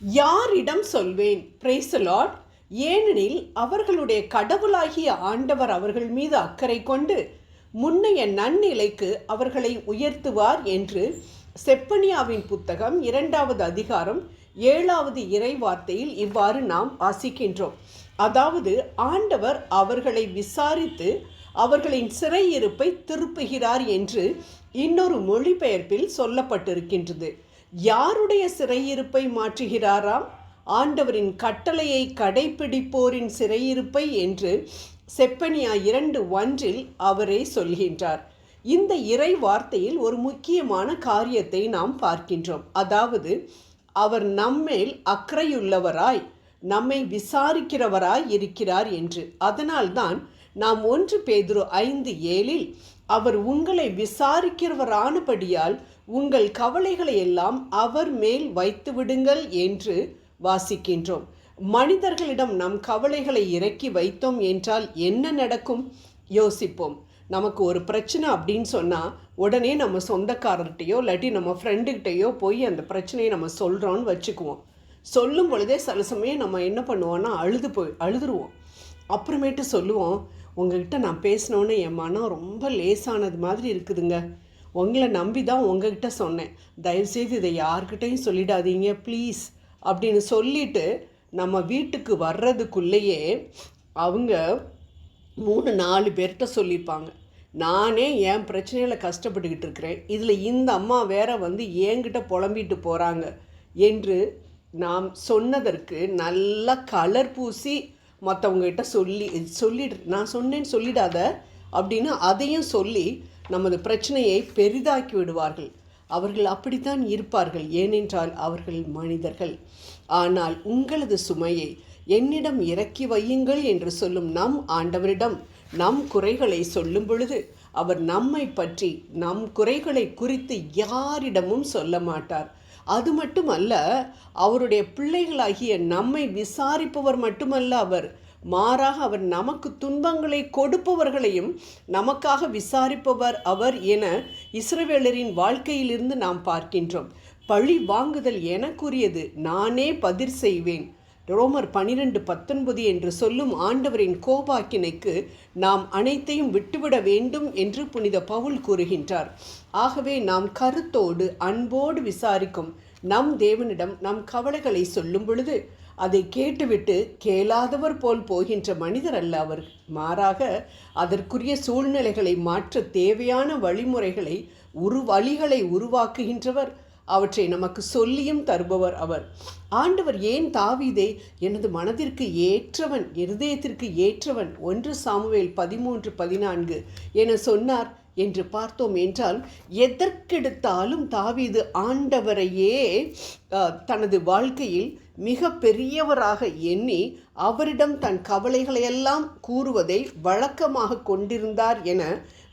யாரிடம் சொல்வேன்? பிரேசலாட் ஏனெனில் அவர்களுடைய கடவுளாகிய ஆண்டவர் அவர்கள் மீது அக்கறை கொண்டு முன்னைய நன்னிலைக்கு அவர்களை உயர்த்துவார் என்று செப்பனியாவின் புத்தகம் இரண்டாவது அதிகாரம் ஏழாவது இறை வார்த்தையில் இவ்வாறு நாம் வாசிக்கின்றோம். அதாவது ஆண்டவர் அவர்களை விசாரித்து அவர்களின் சிறையிருப்பை திருப்புகிறார் என்று இன்னொரு மொழிபெயர்ப்பில் சொல்லப்பட்டிருக்கின்றது. யாருடைய சிறையிருப்பை மாற்றுகிறாராம் ஆண்டவரின் கட்டளையை கடைபிடிப்போரின் சிறையிருப்பை என்று செப்பனியா இரண்டு ஒன்றில் அவரே சொல்கின்றார். இந்த இறை வார்த்தையில் ஒரு முக்கியமான காரியத்தை நாம் பார்க்கின்றோம். அதாவது அவர் நம்மேல் அக்கறையுள்ளவராய் நம்மை விசாரிக்கிறவராய் இருக்கிறார் என்று. அதனால்தான் நாம் ஒன்று பேதுரு ஐந்து ஏழில் அவர் உங்களை விசாரிக்கிறவரானபடியால் உங்கள் கவலைகளை எல்லாம் அவர் மேல் வைத்து விடுங்கள் என்று வாசிக்கின்றோம். மனிதர்களிடம் நம் கவலைகளை இறக்கி வைத்தோம் என்றால் என்ன நடக்கும்? யோசிப்போம். நமக்கு ஒரு பிரச்சனை அப்படின்னு சொன்னால் உடனே நம்ம சொந்தக்காரர்கிட்டயோ இல்லாட்டி நம்ம ஃப்ரெண்டுக்கிட்டேயோ போய் அந்த பிரச்சனையை நம்ம சொல்கிறோன்னு வச்சுக்குவோம். சொல்லும் பொழுதே சில சமயம் நம்ம என்ன பண்ணுவோன்னா அழுது போய் அழுதுருவோம். அப்புறமேட்டு சொல்லுவோம் உங்ககிட்ட நான் பேசினோன்னு என் மனம் ரொம்ப லேசானது மாதிரி இருக்குதுங்க. உங்களை நம்பி தான் உங்ககிட்ட சொன்னேன். தயவுசெய்து இதை யார்கிட்டையும் சொல்லிடாதீங்க ப்ளீஸ் அப்படின்னு சொல்லிட்டு நம்ம வீட்டுக்கு வர்றதுக்குள்ளேயே அவங்க மூணு நாலு பேர்கிட்ட சொல்லியிருப்பாங்க. நானே என் பிரச்சனையில் கஷ்டப்பட்டுக்கிட்டு இருக்கிறேன். இதில் இந்த அம்மா வேற வந்து என்கிட்ட புலம்பிட்டு போகிறாங்க என்று நாம் சொன்னதற்கு நல்லா கலர் பூசி மற்றவங்ககிட்ட சொல்லி சொல்லிடு நான் சொன்னேன்னு சொல்லிடாத அப்படின்னு அதையும் சொல்லி நமது பிரச்சனையை பெரிதாக்கி விடுவார்கள். அவர்கள் அப்படித்தான் இருப்பார்கள். ஏனென்றால் அவர்கள் மனிதர்கள். ஆனால் உங்களது சுமையை என்னிடம் இறக்கி வையுங்கள் என்று சொல்லும் நம் ஆண்டவரிடம் நம் குறைகளை சொல்லும் பொழுது அவர் நம்மை பற்றி நம் குறைகளை குறித்து யாரிடமும் சொல்ல மாட்டார். அது மட்டுமல்ல அவருடைய பிள்ளைகளாகிய நம்மை விசாரிப்பவர் மட்டுமல்ல அவர் மாறாக அவர் நமக்கு துன்பங்களை கொடுப்பவர்களையும் நமக்காக விசாரிப்பவர் அவர் என இஸ்ரவேலரின் வாழ்க்கையிலிருந்து நாம் பார்க்கின்றோம். பழி வாங்குதல் எனக்குரியது நானே பதிர் செய்வேன். ரோமர் பனிரெண்டு பத்தொன்பது என்று சொல்லும் ஆண்டவரின் கோபாக்கினைக்கு நாம் அனைத்தையும் விட்டுவிட வேண்டும் என்று புனித பவுல் கூறுகின்றார். ஆகவே நாம் கருத்தோடு அன்போடு விசாரிக்கும் நம் தேவனிடம் நம் கவலைகளை சொல்லும் பொழுது அதை கேட்டுவிட்டு கேளாதவர் போல் போகின்ற மனிதர் அல்ல அவர். மாறாக அதற்குரிய சூழ்நிலைகளை மாற்ற தேவையான வழிமுறைகளை உரு வழிகளை உருவாக்குகின்றவர். அவற்றை நமக்கு சொல்லியும் தருபவர் அவர். ஆண்டவர் ஏன் தாவீதை எனது மனதிற்கு ஏற்றவன் இருதயத்திற்கு ஏற்றவன்? ஒன்று சாமுவேல் பதிமூன்று பதினான்கு என சொன்னார். என்று பார்த்தோம் என்றால் எதற்கெடுத்தாலும் தாவீது ஆண்டவரையே தனது வாழ்க்கையில் மிக பெரியவராக எண்ணி அவரிடம் தன் கவலைகளையெல்லாம் கூறுவதை வழக்கமாக கொண்டிருந்தார் என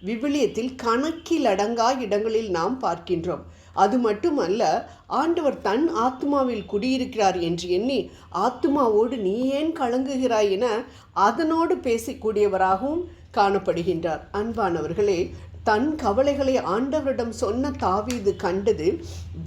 விவிலியத்தில் கணக்கில் அடங்கா இடங்களில் நாம் பார்க்கின்றோம். அது மட்டுமல்ல ஆண்டவர் தன் ஆத்மாவில் குடியிருக்கிறார் என்று எண்ணி ஆத்மாவோடு நீ ஏன் கலங்குகிறாய் என அதனோடு பேசக்கூடியவராகவும் காணப்படுகின்றார். அன்பானவர்களே தன் கவலைகளை ஆண்டவரிடம் சொன்ன தாவீது கண்டது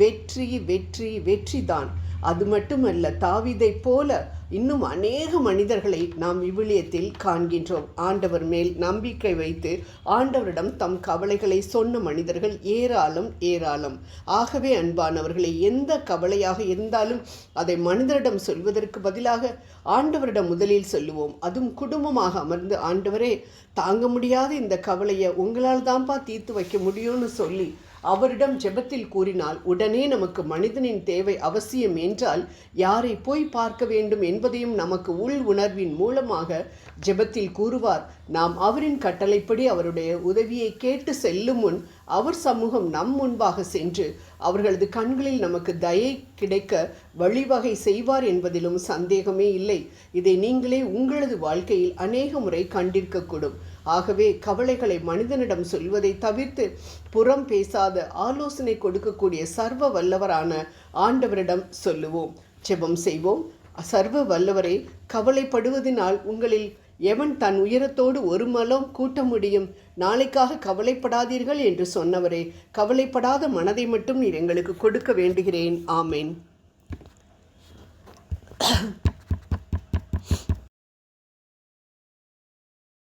வெற்றி வெற்றி வெற்றிதான். அது மட்டுமல்ல தாவீதைப் போல இன்னும் அநேக மனிதர்களை நாம் விவிலியத்தில் காண்கின்றோம். ஆண்டவர் மேல் நம்பிக்கை வைத்து ஆண்டவரிடம் தம் கவலைகளை சொன்ன மனிதர்கள் ஏராளம் ஏராளம். ஆகவே அன்பானவர்களை எந்த கவலையாக இருந்தாலும் அதை மனிதரிடம் சொல்வதற்கு பதிலாக ஆண்டவரிடம் முதலில் சொல்லுவோம். அதுவும் குடும்பமாக அமர்ந்து ஆண்டவரே தாங்க முடியாத இந்த கவலையை உங்களால் தான்ப்பா தீர்த்து வைக்க முடியும்னு சொல்லி அவரிடம் ஜெபத்தில் கூறினால் உடனே நமக்கு மனிதனின் தேவை அவசியம் என்றால் யாரை போய் பார்க்க வேண்டும் என்பதையும் நமக்கு உள் உணர்வின் மூலமாக ஜெபத்தில் கூறுவார். நாம் அவரின் கட்டளைப்படி அவருடைய உதவியை கேட்டு செல்லும் முன் அவர் சமூகம் நம் முன்பாக சென்று அவர்களது கண்களில் நமக்கு தயை கிடைக்க வழிவகை செய்வார் என்பதிலும் சந்தேகமே இல்லை. இதை நீங்களே உங்களது வாழ்க்கையில் அநேக முறை கண்டிருக்கக்கூடும். ஆகவே கவலைகளை மனிதனிடம் சொல்வதை தவிர்த்து புறம் பேசாத ஆலோசனை கொடுக்கக்கூடிய சர்வ வல்லவரான ஆண்டவரிடம் சொல்லுவோம். ஜெபம் செய்வோம். சர்வ வல்லவரை கவலைப்படுவதனால் உங்களில் எவன் தன் உயரத்தோடு ஒரு மலம் கூட்ட முடியும்? நாளைக்காக கவலைப்படாதீர்கள் என்று சொன்னவரே கவலைப்படாத மனதை மட்டும் நீர் எங்களுக்கு கொடுக்க வேண்டுகிறேன். ஆமேன்.